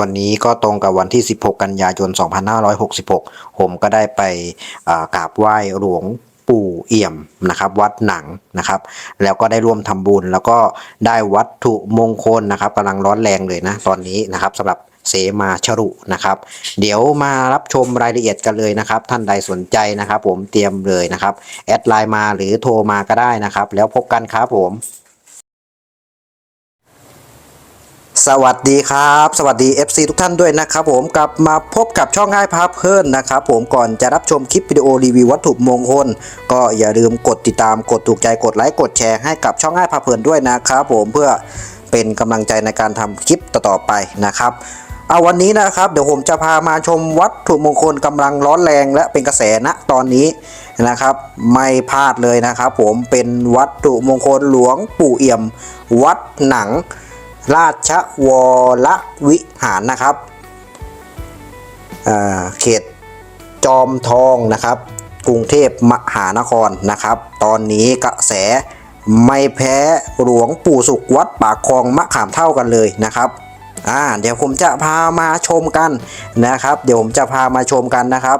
วันนี้ก็ตรงกับวันที่ 16 กันยายน 2566 ผมก็ได้ไปกราบไหว้หลวงปู่เอี่ยมนะครับ วัดหนังนะครับ แล้วก็ได้ร่วมทำบุญ แล้วก็ได้วัตถุมงคลนะครับกำลังร้อนแรงเลยนะตอนนี้นะครับสำหรับเสมาชรุนะครับ เดี๋ยวมารับชมรายละเอียดกันเลยนะครับ ท่านใดสนใจนะครับ ผมเตรียมเลยนะครับ แอดไลน์มาหรือโทรมาก็ได้นะครับ แล้วพบกันครับผม สวัสดีครับ สวัสดี FC ทุกท่านด้วยนะครับผมกลับมาพบกับช่องง่ายพาเพลินนะครับผมก่อนจะรับชมคลิปวิดีโอรีวิววัตถุมงคลก็อย่าลืมกดติดตามกดถูกใจกดไลค์กดแชร์ให้กับช่องง่ายพาเพลินด้วยนะครับผมเพื่อเป็นกำลังใจในการทำคลิปต่อๆไปนะครับเอาวันนี้นะครับเดี๋ยวผมจะพามาชมวัตถุมงคลกำลังร้อนแรงและเป็นกระแสณตอนนี้นะครับไม่พลาดเลยนะครับผมเป็นวัตถุมงคลหลวงปู่เอี่ยม วัดหนัง ราชวรวิหารนะครับเขตจอมทองนะครับ กรุงเทพมหานครนะครับ ตอนนี้กระแสไม่แพ้หลวงปู่สุขวัดปากคลองมะขามเท่ากันเลยนะครับอ่าเดี๋ยวผมจะพามาชมกันนะครับ เดี๋ยวผมจะพามาชมกันนะครับ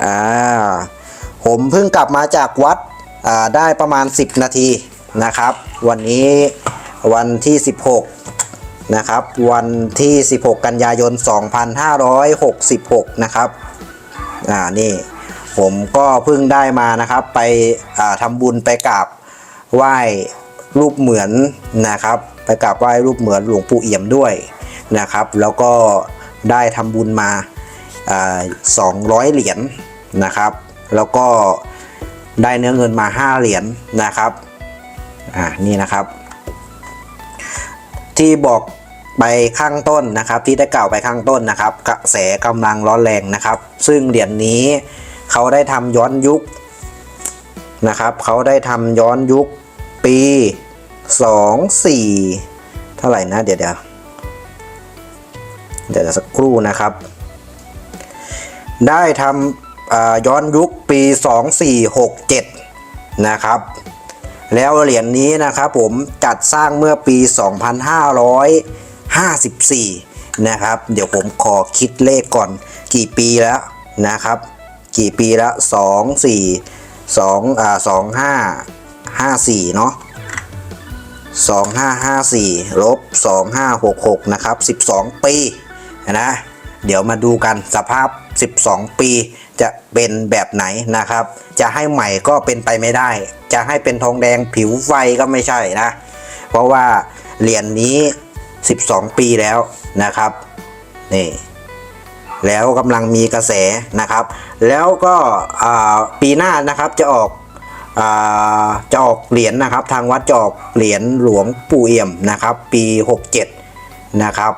อ่าผมเพิ่งกลับมาจากวัดได้ประมาณ 10 นาทีนะครับ วันนี้ วันที่ 16 นะครับ วันที่ 16 กันยายน 2566 นะครับ อ่า นี่ ผมก็เพิ่งได้มานะครับ ไปอ่าทำบุญไปกราบไหว้รูปเหมือนนะครับ ไปกราบไหว้รูปเหมือนหลวงปู่เอี่ยมด้วยนะครับ แล้วก็ได้ทำบุญมาสอ่า200เหรียญนะครับ แล้วก็ได้เนื้อเงินมา 5 เหรียญนะครับ อ่า นี่นะครับ ที่บอกไปข้างต้นนะครับ ที่ได้กล่าวไปข้างต้นนะครับ กระแสกำลังร้อนแรงนะครับ ซึ่งเหรียญนี้เขาได้ทำย้อนยุคนะครับเขาได้ทำย้อนยุคปี 24 เท่าไหร่นะเดี๋ยวเดี๋ยวเดี๋ยวสักครู่นะครับ ได้ทำย้อนยุคปี 2467 นะครับ แล้วเหรียญนี้นะครับผมจัดสร้างเมื่อปี 2554 นะครับ เดี๋ยวผมขอคิดเลขก่อนกี่ปีแล้วนะครับ กี่ปีแล้ว 2 4 2อ่า25 54 เนาะ2554ลบ2566 นะครับ 12 ปีนะ เดี๋ยวมาดูกันสภาพ 12 ปีจะเป็นแบบไหนนะครับ จะให้ใหม่ก็เป็นไปไม่ได้ จะให้เป็นทองแดงผิวไฟก็ไม่ใช่นะ เพราะว่าเหรียญนนี้ 12 ปีแล้วนะครับนี่แล้วกำลังมีกระแสนะครับ แล้วก็ปีหน้านะครับจะออกอจะออกเหรียญนะครับ ทางวัดจะออกเหรียญหลวงปู่เอี่ยมนะครับ ปี 67 นะครับ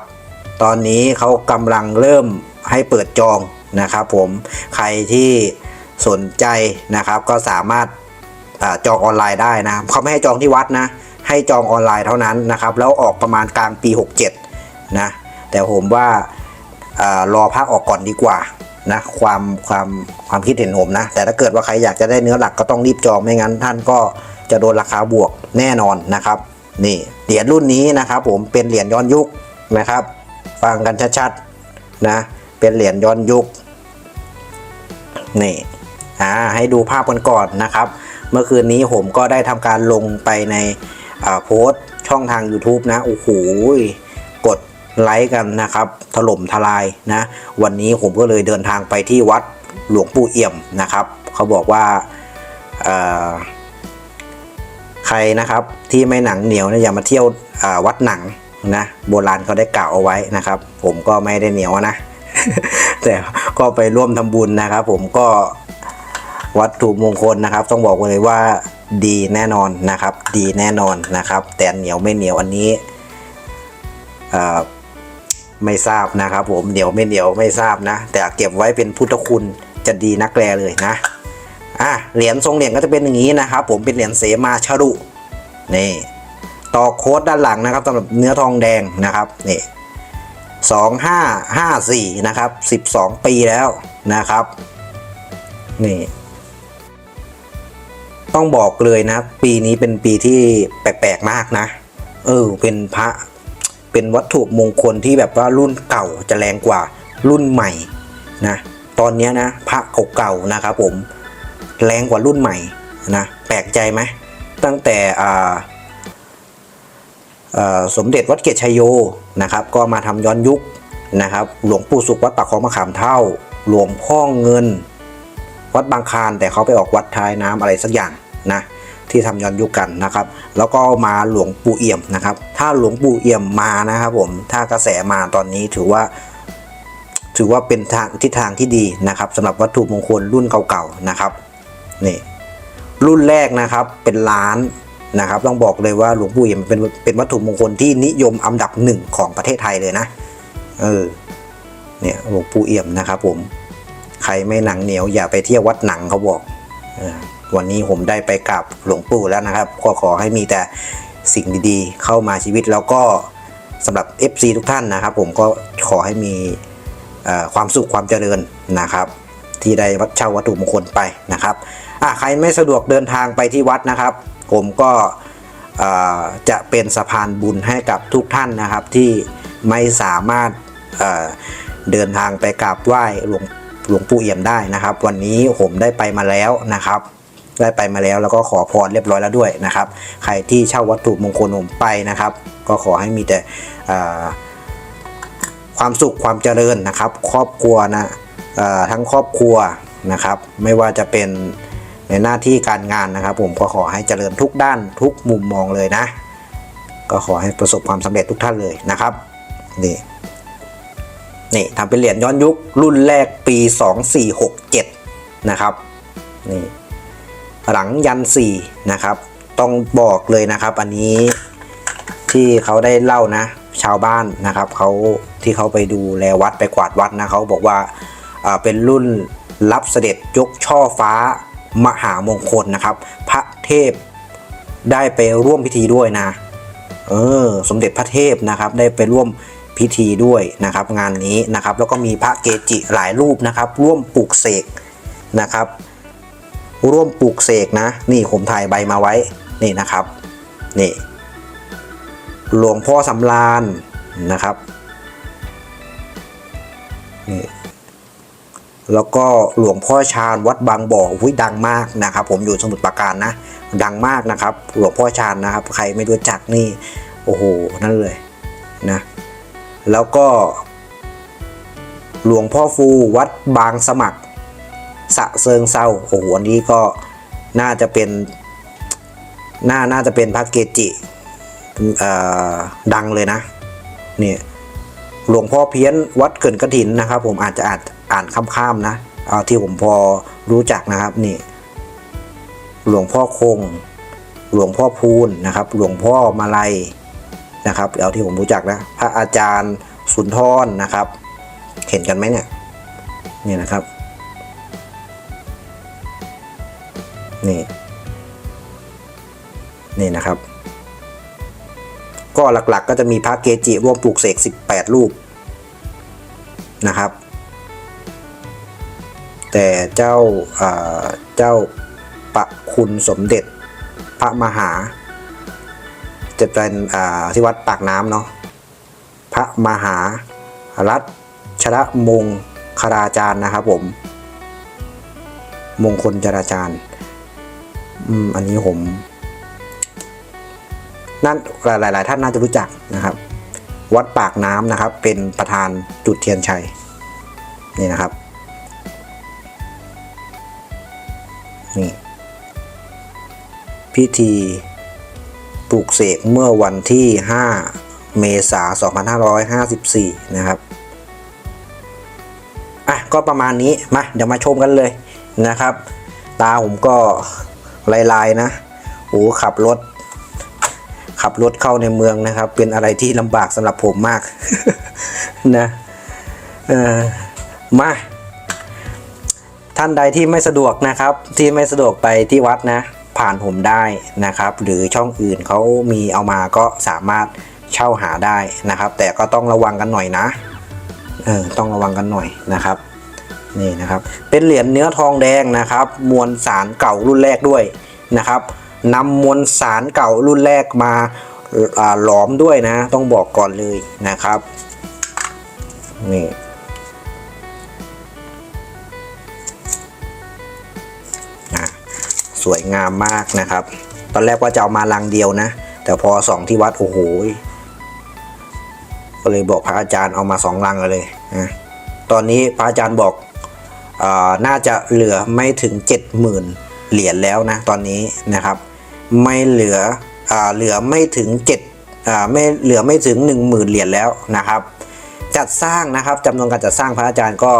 ตอนนี้เขากำลังเริ่มให้เปิดจอง นะครับผมใครที่สนใจนะครับก็สามารถอาจองออนไลน์ได้นะเขาไม่ให้จองที่วัดนะ ให้จองออนไลน์เท่านั้นนะครับแล้วออกประมาณกลางปี 67 นะ แต่ผมว่าอารอภาคออกก่อนดีกว่านะความความความคิดเห็นผมนะ แต่ถ้าเกิดว่าใครอยากจะได้เนื้อหลักก็ต้องรีบจองไม่งั้นท่านก็จะโดนราคาบวกแน่นอนนะครับนี่เหรียญรุ่นนี้นะครับ ผมเป็นเหรียญย้อนยุคนะครับ ฟังกันชัดๆนะเป็นเหรียญย้อนยุค นี่อ่าให้ดูภาพกันก่อนนะครับ เมื่อคืนนี้ผมก็ได้ทำการลงไปในโพสช่องทาง YouTube นะโอ้โหกดไลค์กันนะครับ ถล่มทลายนะ วันนี้ผมก็เลยเดินทางไปที่วัดหลวงปู่เอี่ยมนะครับ เขาบอกว่าใครนะครับที่ไม่หนังเหนียวเนะอย่ามาเที่ยววัดหนังนะโบราณเขาได้กล่าวเอาไว้นะครับ ผมก็ไม่ได้เหนียวนะ แต่ก็ไปร่วมทำบุญนะครับ ผมก็วัตถุมงคลนะครับ ต้องบอกเลยว่าดีแน่นอนนะครับ ดีแน่นอนนะครับ แต่เหนียวไม่เหนียวอันนี้ไม่ทราบนะครับ ผมเหนียวไม่เหนียวไม่ทราบนะ แต่เก็บไว้เป็นพุทธคุณจะดีนักแลเลยนะอะเหรียญทรงเหรียญก็จะเป็นอย่างนี้นะครับ ผมเป็นเหรียญเสมาชรุนี่ต่อโค้ดด้านหลังนะครับสำหรับเนื้อทองแดงนะครับนี่ สองห้าห้าสี่นะครับสิบสองปีแล้วนะครับ นี่ ต้องบอกเลยนะ ปีนี้เป็นปีที่แปลกๆมากนะ เออ เป็นพระ เป็นวัตถุมงคลที่แบบว่ารุ่นเก่าจะแรงกว่ารุ่นใหม่นะ ตอนนี้นะ พระเก่าๆนะครับผม แรงกว่ารุ่นใหม่นะ แปลกใจไหม ตั้งแต่อ่า สมเด็จวัดเกตชัยโยนะครับก็มาทำย้อนยุคนะครับหลวงปู่สุขวัดปากคลองมะขามเท่า หลวงพ่อเงิน วัดบางคานแต่เขาไปออกวัดท้ายน้ำอะไรสักอย่างนะที่ทำย้อนยุคกันนะครับ แล้วก็มาหลวงปู่เอี่ยมนะครับ ถ้าหลวงปู่เอี่ยมมานะครับผมถ้ากระแสมาตอนนี้ถือว่า ถือว่าเป็นทางทิศทางที่ดีนะครับสำหรับวัตถุมงคลรุ่นเก่าๆนะครับนี่รุ่นแรกนะครับเป็นล้าน นะครับต้องบอกเลยว่าหลวงปู่เอี่ยมเป็นเป็นวัตถุมงคลที่นิยมอันดับหนึ่งของประเทศไทยเลยนะเออเนี่ยหลวงปู่เอี่ยมนะครับผมใครไม่หนังเหนียวอย่าไปเที่ยววัดหนังเขาบอกออวันนี้ผมได้ไปกราบหลวงปู่แล้วนะครับ ก็ขอให้มีแต่สิ่งดีๆ เข้ามาชีวิตแล้วก็สำหรับ FC ทุกท่านนะครับ ผมก็ขอให้มีความสุขความเจริญนะครับ ที่ได้วัดเช่าวัตถุมงคลไปนะครับใครไม่สะดวกเดินทางไปที่วัดนะครับ ผมก็จะเป็นสะพานบุญให้กับทุกท่านนะครับที่ไม่สามารถเดินทางไปกราบไหว้หลวงหลวงปู่เอี่ยมได้นะครับ วันนี้ผมได้ไปมาแล้วนะครับ ได้ไปมาแล้วแล้วก็ขอพรเรียบร้อยแล้วด้วยนะครับ ใครที่เช่าวัตถุมงคลผมไปนะครับ ก็ขอให้มีแต่ความสุขความเจริญนะครับ ครอบครัวนะทั้งครอบครัวนะครับ ไม่ว่าจะเป็น ในหน้าที่การงานนะครับ ผมก็ขอให้เจริญทุกด้านทุกมุมมองเลยนะ ก็ขอให้ประสบความสำเร็จทุกท่านเลยนะครับนี่นี่ทำเป็นเหรียญย้อนยุครุ่นแรกปี 2467 นะครับนี่หลังยันสี่นะครับ ต้องบอกเลยนะครับ อันนี้ที่เขาได้เล่านะ ชาวบ้านนะครับเขาที่เขาไปดูแลวัดไปกวาดวัดนะเขาบอกว่าเป็นรุ่นรับเสด็จยกช่อฟ้า มหามงคลนะครับ พระเทพได้ไปร่วมพิธีด้วยนะเออสมเด็จพระเทพนะครับได้ไปร่วมพิธีด้วยนะครับ งานนี้นะครับแล้วก็มีพระเกจิหลายรูปนะครับ ร่วมปลูกเสกนะครับ ร่วมปลูกเสกนะ นี่ผมถ่ายใบมาไว้นี่นะครับนี่หลวงพ่อสำราญนะครับนี่ แล้วก็หลวงพ่อชาญวัดบางบ่อหุ้ยดังมากนะครับ ผมอยู่สมุทรปราการนะ ดังมากนะครับ หลวงพ่อชาญนะครับ ใครไม่รู้จักนี่ โอ้โห นั่นเลยนะ แล้วก็ หลวงพ่อฟูวัดบางสมัคร สะเซิงเซาโอ้โหอันนี้ก็น่าจะเป็น น่า น่าจะเป็นพระเกจิดังเลยนะ เนี่ย หลวงพ่อเพี้ยนวัดเกินกระถินนะครับ ผมอาจจะอ่าน อ่านข้ามๆนะเอาที่ผมพอรู้จักนะครับนี่ หลวงพ่อคง หลวงพ่อพูนนะครับ หลวงพ่อมาลัยนะครับเอาที่ผมรู้จักนะพระอาจารย์สุนทรนะครับ เห็นกันไหมเนี่ยนี่นะครับนี่นี่นะครับ ก็หลักๆก็จะมีพระเกจิร่วมปลูกเสก 18 รูปนะครับ แต่เจ้าเจ้าประคุณสมเด็จพระมหา จะเป็นที่วัดปากน้ำเนาะพระมหารัตชระมงคราจารย์นะครับผม มงคลจราจารย์อืมอันนี้ผมนั่นหลายหลายๆท่านน่าจะรู้จักนะครับ วัดปากน้ำนะครับ เป็นประธานจุดเทียนชัยนี่นะครับ พิธีปลูกเสกเมื่อวันที่ 5 เมษายน2554 นะครับ อะ ก็ประมาณนี้ มา เดี๋ยวมาชมกันเลยนะครับ ตาผมก็ลายๆนะ โอ้ขับรถ ขับรถเข้าในเมืองนะครับ เป็นอะไรที่ลำบากสำหรับผมมาก นะเออมาท่านใดที่ไม่สะดวกนะครับที่ไม่สะดวกไปที่วัดนะ ผ่านผมได้นะครับ หรือช่องอื่นเขามีเอามาก็สามารถเช่าหาได้นะครับ แต่ก็ต้องระวังกันหน่อยนะเออต้องระวังกันหน่อยนะครับนี่นะครับ เป็นเหรียญเนื้อทองแดงนะครับ มวลสารเก่ารุ่นแรกด้วยนะครับนำมวลสารเก่ารุ่นแรกมาอ่าหลอมด้วยนะ ต้องบอกก่อนเลยนะครับนี่ สวยงามมากนะครับ ตอนแรกว่าจะเอามาลังเดียวนะ แต่พอสองที่วัดโอ้โหก็เลยบอกพระอาจารย์เอามาสองลังเลยนะตอนนี้พระอาจารย์บอกอน่าจะเหลือไม่ถึง 70,000 เหรียญแล้วนะตอนนี้นะครับ ไม่เหลืออเหลือไม่ถึง7ไม่เหลือไม่ถึง 10,000 เหรียญแล้วนะครับ จัดสร้างนะครับจำนวนการจัดสร้างพระอาจารย์ก็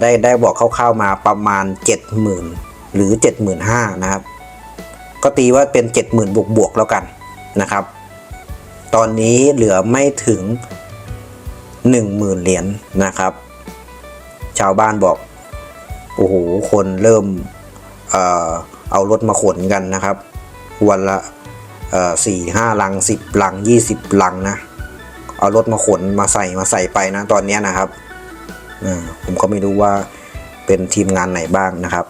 ได้ได้บอกคร่าวๆมาประมาณ 70,000 หรือ 75,000นะครับ ก็ตีว่าเป็น 70,000 บวกบวกแล้วกันนะครับ ตอนนี้เหลือไม่ถึง 10,000 เหรียญนะครับ ชาวบ้านบอก โอ้โห คนเริ่มเออเอารถมาขนกันนะครับ วันละสี่ห้าลังสิบลังยี่สิบลังนะ เอารถมาขนมาใส่มาใส่ไปนะตอนนี้นะครับผมก็ไม่รู้ว่าเป็นทีมงานไหนบ้างนะครับ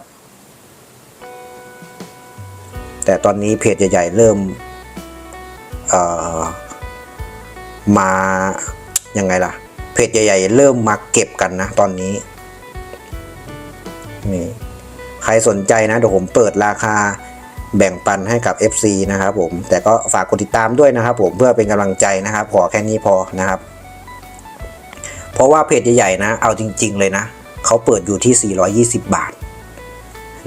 แต่ตอนนี้เพจใหญ่ ๆ เริ่มมายังไงล่ะ เพจใหญ่ ๆ เริ่มมาเก็บกันนะ ตอนนี้นี่ใครสนใจนะเดี๋ยวผมเปิดราคาแบ่งปันให้กับ FC นะครับผม แต่ก็ฝากกดติดตามด้วยนะครับ ผมเพื่อเป็นกำลังใจนะครับ ขอแค่นี้พอนะครับ เพราะว่าเพจใหญ่ ๆ นะ เอาจริง ๆ เลยนะ เขาเปิดอยู่ที่ 420 บาท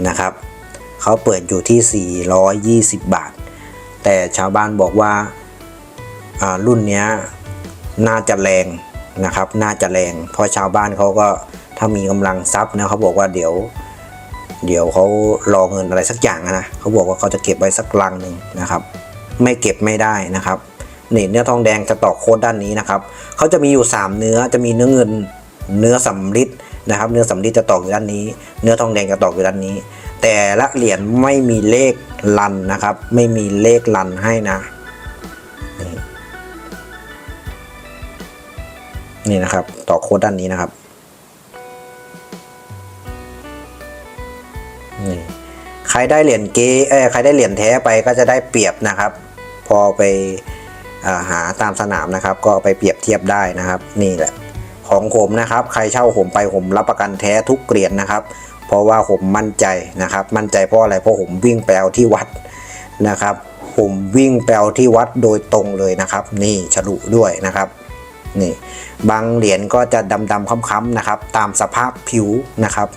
นะครับ เขาเปิดอยู่ที่ 420 บาท แต่ชาวบ้านบอกว่าอ่ารุ่นนี้น่าจะแรงนะครับ น่าจะแรงเพราะชาวบ้านเขาก็ถ้ามีกำลังทรัพย์นะเขาบอกว่าเดี๋ยว เดี๋ยวเขารอเงินอะไรสักอย่างนะเขาบอกว่าเขาจะเก็บไว้สักลังหนึ่งนะครับ ไม่เก็บไม่ได้นะครับนี่เนื้อทองแดงจะต่อโค้ดด้านนี้นะครับเขาจะมีอยู่ 3 เนื้อจะมีเนื้อเงินเนื้อสำริดนะครับ เนื้อสำริดจะตอกอยู่ด้านนี้ เนื้อทองแดงจะตอกอยู่ด้านนี้ แต่ละเหรียญไม่มีเลขลันนะครับ ไม่มีเลขลันให้นะ นี่นะครับ ต่อโค้ดด้านนี้นะครับนี่ใครได้เหรียญเกเอ้ใครได้เหรียญแท้ไปก็จะได้เปรียบนะครับ พอไปอาหาตามสนามนะครับ ก็ไปเปรียบเทียบได้นะครับ นี่แหละ ของผมนะครับ ใครเช่าผมไปผมรับประกันแท้ทุกเหรียญนะครับ เพราะว่าผมมั่นใจนะครับ มั่นใจเพราะอะไรเพราะผมวิ่งไปเอาที่วัดนะครับ ผมวิ่งไปเอาที่วัดโดยตรงเลยนะครับ นี่ฉลุด้วยนะครับนี่บางเหรียญก็จะดำๆค้ำๆนะครับ ตามสภาพผิวนะครับ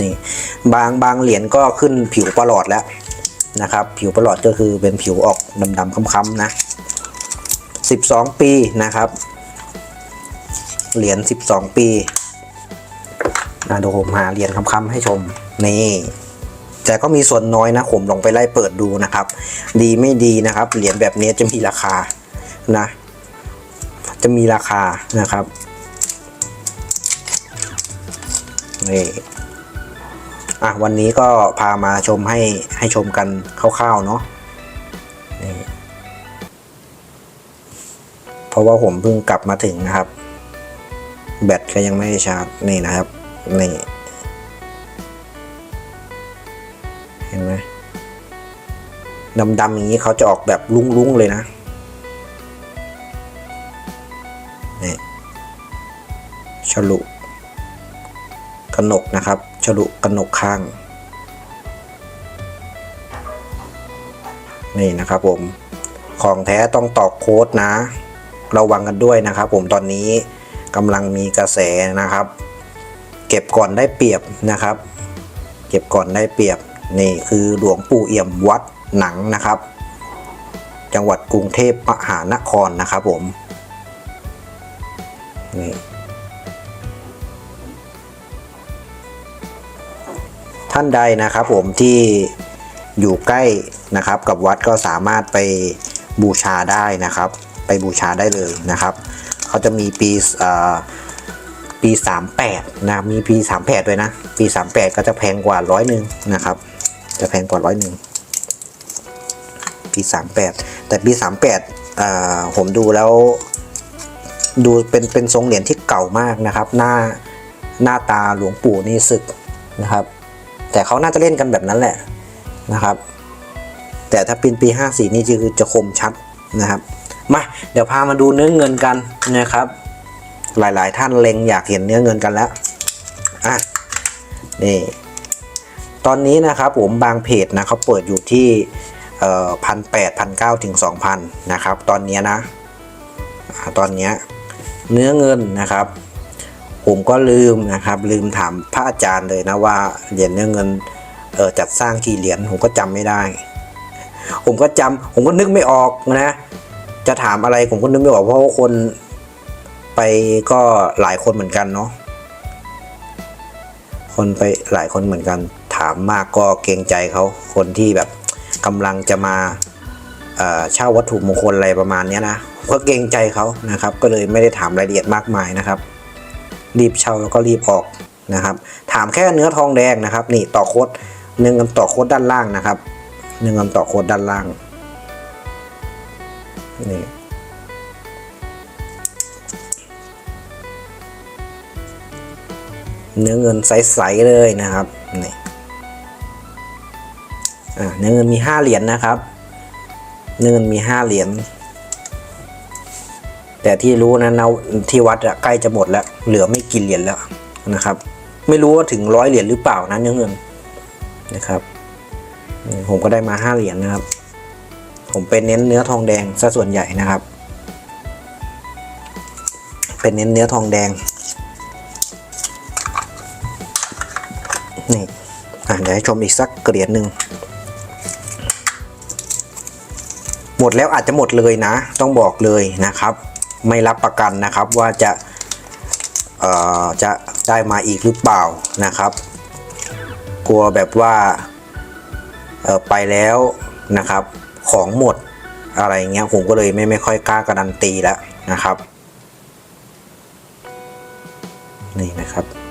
นี่บางบางเหรียญก็ขึ้นผิวประหลอดแล้วนะครับ ผิวประหลอดก็คือเป็นผิวออกดำๆค้ำๆนะ 12 ปีนะครับ เหรียญ 12 ปี นะเดี๋ยวผมหาเหรียญค้ำๆให้ชมนี่แต่ก็มีส่วนน้อยนะผมลองไปไล่เปิดดูนะครับ ดีไม่ดีนะครับ เหรียญแบบนี้จะมีราคานะ จะมีราคานะครับนี่อะวันนี้ก็พามาชมให้ให้ชมกันคร่าวๆเนาะนี่เพราะว่าผมเพิ่งกลับมาถึงนะครับ แบตก็ยังไม่ได้ชาร์จนี่นะครับ นี่ เห็นไหมดำๆอย่างนี้เขาจะออกแบบลุ้งๆเลยนะนี่ฉลุกระหนกนะครับฉลุกระหนกข้าง นี่นะครับผมของแท้ต้องตอกโค้ดนะ ระวังกันด้วยนะครับผมตอนนี้กำลังมีกระแสนะครับ ก็บก่อนได้เปรียบนะครับ เก็บก่อนได้เปรียบนี่คือหลวงปู่เอี่ยมวัดหนังนะครับ จังหวัดกรุงเทพมหานครนะครับผมนี่ท่านใดนะครับผมที่อยู่ใกล้นะครับกับวัดก็สามารถไปบูชาได้นะครับ ไปบูชาได้เลยนะครับ เขาจะมีปีอ่อ ปี 38 นะ มีปี 38 ด้วยนะ ปี 38 ก็จะแพงกว่าร้อยหนึ่งนะครับ จะแพงกว่าร้อยหนึ่งปี 38 แต่ปี 38อ่อผมดูแล้ว ดูเป็นเป็นทรงเหรียญที่เก่ามากนะครับ หน้าหน้าตาหลวงปู่นี่สึกนะครับ แต่เขาน่าจะเล่นกันแบบนั้นแหละนะครับแแต่ถ้าเป็นปี 54 นี่คือจะคมชัดนะครับ มา เดี๋ยวพามาดูเนื้อเงินกันนะครับ หลาย ๆ ท่านเล็งอยากเห็นเนื้อเงินกันแล้วอะนี่ตอนนี้นะครับผมบางเพจนะเขาเปิดอยู่ที่พันแปดพันเก้าถึงสองพันนะครับ ตอนนี้นะตอนนี้เนื้อเงินนะครับ ผมก็ลืมนะครับ ลืมถามพระอาจารย์เลยนะว่าเหรียญเนื้อเงินเออจัดสร้างกี่เหรียญผมก็จำไม่ได้ ผมก็จำผมก็นึกไม่ออกนะ จะถามอะไรผมก็นึกไม่ออกเพราะว่าคน ไปก็หลายคนเหมือนกันเนาะคนไปหลายคนเหมือนกัน ถามมากก็เกรงใจเขาคนที่แบบกำลังจะมาเช่าวัตถุมงคลอะไรประมาณนี้นะก็เกรงใจเขานะครับ ก็เลยไม่ได้ถามรายละเอียดมากมายนะครับ รีบเช่าแล้วก็รีบออกนะครับ ถามแค่เนื้อทองแดงนะครับ นี่ต่อโคดเนื้อเงินต่อโคดด้านล่างนะครับเนื้อเงินต่อโคดด้านล่างนี่ เนื้อเงินใสๆเลยนะครับนี่เนื้อเงินมีห้าเหรียญนะครับ เนื้อเงินมีห้าเหรียญแต่ที่รู้นะนะที่วัดอะใกล้จะหมดแล้ว เหลือไม่กี่เหรียญแล้วนะครับ ไม่รู้ว่าถึงร้อยเหรียญหรือเปล่านะเนื้อเงินนะครับ ผมก็ได้มาห้าเหรียญนะครับ ผมเป็นเน้นเนื้อทองแดงซะส่วนใหญ่นะครับ เป็นเน้นเนื้อทองแดง นี่อะเดี๋ยวให้ชมอีกสักเหรียญหนึ่งหมดแล้วอาจจะหมดเลยนะ ต้องบอกเลยนะครับ ไม่รับประกันนะครับว่าจะเอ่อจะได้มาอีกหรือเปล่านะครับ กลัวแบบว่าเออไปแล้วนะครับ ของหมดอะไรเงี้ยผมก็เลยไม่ไม่ค่อยกล้าการันตีแล้วนะครับ นี่นะครับ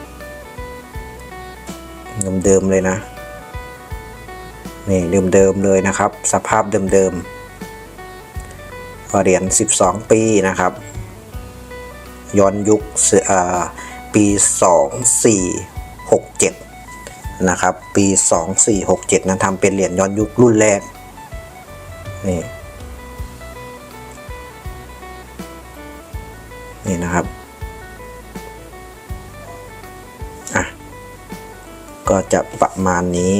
เดิมๆเลยนะนี่เดิมๆเลยนะครับ สภาพเดิมๆเหรียญ 12 ปีนะครับ ย้อนยุคเสืออ่าปี 2467 นะครับ ปี 2467นะทำเป็นเหรียญย้อนยุครุ่นแรกนี่นี่นะครับ ก็จะประมาณนี้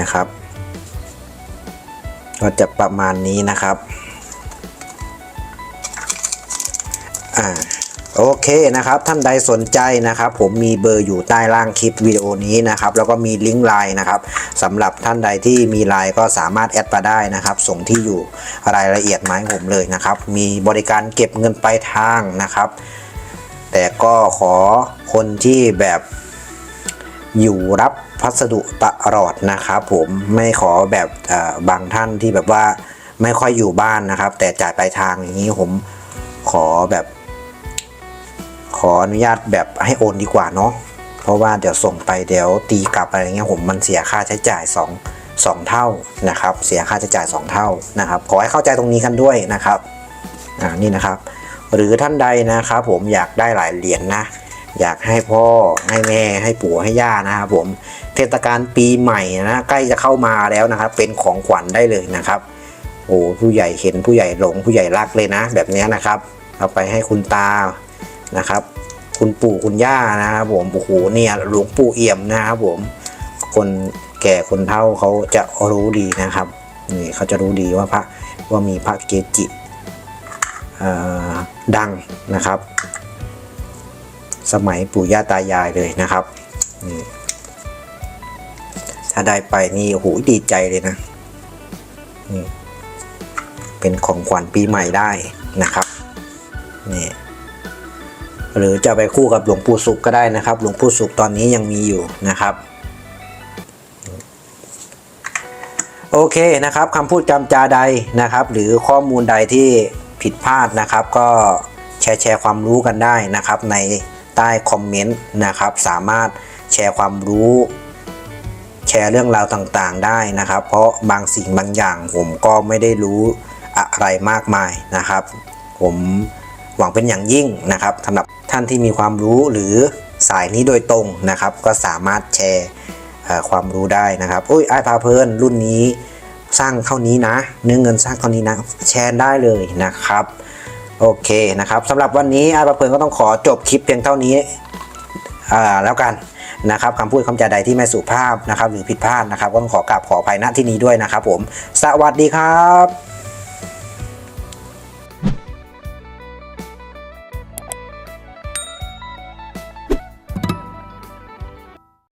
นะครับ ก็จะประมาณนี้นะครับอ่าโอเคนะครับ ท่านใดสนใจนะครับ ผมมีเบอร์อยู่ใต้ล่างคลิปวิดีโอนี้นะครับ แล้วก็มีลิงก์ไลน์นะครับสำหรับท่านใดที่มีไลน์ก็สามารถแอดมาได้นะครับ ส่งที่อยู่รายละเอียดมาให้ผมเลยนะครับ มีบริการเก็บเงินปลายทางนะครับ แต่ก็ขอคนที่แบบ อยู่รับพัสดุตลอดนะครับผมไม่ขอแบบบางท่านที่แบบว่าไม่ค่อยอยู่บ้านนะครับ แต่จ่ายปลายทางอย่างนี้ผมขอแบบ ขออนุญาตแบบให้โอนดีกว่าเนาะเพราะว่าเดี๋ยวส่งไปเดี๋ยวตีกลับอะไรเงี้ยผมมันเสียค่าใช้จ่าย2 2เท่านะครับ เสียค่าใช้จ่าย 2 เท่านะครับ ขอให้เข้าใจตรงนี้กันด้วยนะครับอ่านี่นะครับ หรือท่านใดนะครับผมอยากได้หลายเหรียญนะ อยากให้พ่อให้แม่ให้ปู่ให้ย่านะครับผมเทศกาลปีใหม่นะใกล้จะเข้ามาแล้วนะครับ เป็นของขวัญได้เลยนะครับโอ้ผู้ใหญ่เห็นผู้ใหญ่หลงผู้ใหญ่รักเลยนะ แบบนี้นะครับ เอาไปให้คุณตานะครับ คุณปู่คุณย่านะครับผมโอ้โหเนี่ยหลวงปู่เอี่ยมนะครับผมคนแก่คนเฒ่าเขาจะรู้ดีนะครับนี่เขาจะรู้ดีว่าพระว่ามีพระเกจิดังนะครับ สมัยปู่ย่าตายายเลยนะครับถ้าได้ไปนี่โอ้โหดีใจเลยนะเป็นของขวัญปีใหม่ได้นะครับนี่หรือจะไปคู่กับหลวงปู่สุขก็ได้นะครับ หลวงปู่สุขตอนนี้ยังมีอยู่นะครับโอเคนะครับคำพูดจำจาใดนะครับ หรือข้อมูลใดที่ผิดพลาดนะครับ ก็แชร์แชร์ความรู้กันได้นะครับใน ใต้คอมเมนต์นะครับ สามารถแชร์ความรู้ แชร์เรื่องราวต่างๆได้นะครับ เพราะบางสิ่งบางอย่างผมก็ไม่ได้รู้อะไรมากมายนะครับ ผมหวังเป็นอย่างยิ่งนะครับสำหรับท่านที่มีความรู้หรือสายนี้โดยตรงนะครับ ก็สามารถแชร์ความรู้ได้นะครับอุ้ยไอ้พาเพลินรุ่นนี้สร้างเท่านี้นะ เนื้อเงินสร้างเท่านี้นะ แชร์ได้เลยนะครับ โอเคนะครับสำหรับวันนี้อาประเพลินก็ต้องขอจบคลิปเพียงเท่านี้แล้วกันนะครับคำพูดคำจาใดที่ไม่สุภาพนะครับ หรือผิดพลาดนะครับ ก็ต้องขอกราบขออภัยณที่นี้ด้วยนะครับผม สวัสดีครับ